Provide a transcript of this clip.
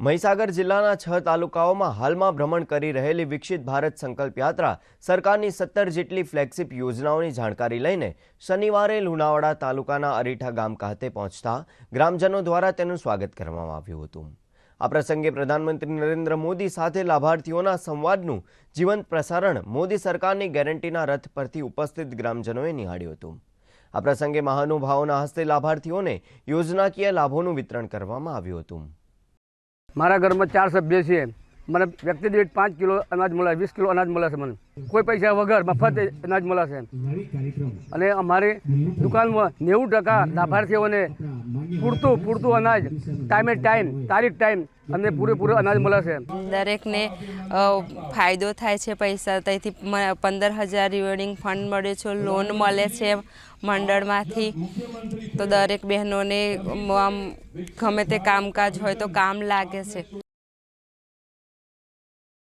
મહીસાગર જિલ્લાના છ તાલુકાઓમાં હાલમાં ભ્રમણ કરી રહેલી વિકસિત ભારત સંકલ્પ યાત્રા સરકારની સત્તર જેટલી ફ્લેગશિપ યોજનાઓની જાણકારી લઈને શનિવારે લુણાવાડા તાલુકાના અરીઠા ગામ ખાતે પહોંચતા ગ્રામજનો દ્વારા તેનું સ્વાગત કરવામાં આવ્યું હતું. આ પ્રસંગે પ્રધાનમંત્રી નરેન્દ્ર મોદી સાથે લાભાર્થીઓના સંવાદનું જીવંત પ્રસારણ મોદી સરકારની ગેરંટીના રથ પરથી ઉપસ્થિત ગ્રામજનોએ નિહાળ્યું હતું. આ પ્રસંગે મહાનુભાવોના હસ્તે લાભાર્થીઓને યોજનાકીય લાભોનું વિતરણ કરવામાં આવ્યું હતું. મારા ઘરમાં ચાર સભ્ય છે મને વ્યક્તિ દીઠ પાંચ કિલો અનાજ મળે વીસ કિલો અનાજ મળે છે મને. કોઈ પૈસા વગર મફત અનાજ મળે છે. અને અમારી દુકાનમાં નેવું ટકા લાભાર્થીઓને પૂરતું પૂરતું અનાજ ટાઈમે ટાઈમ તારીખ ટાઈમ અને પૂરેપૂરું અનાજ મળે છે દરેકને ફાયદો થાય છે પૈસા, તેથી પંદર હજાર રિવર્ડિંગ ફંડ મળે છે લોન મળે છે મંડળમાંથી. તો દરેક બહેનોને, આમ, ગમે તે કામકાજ હોય તો કામ લાગે છે.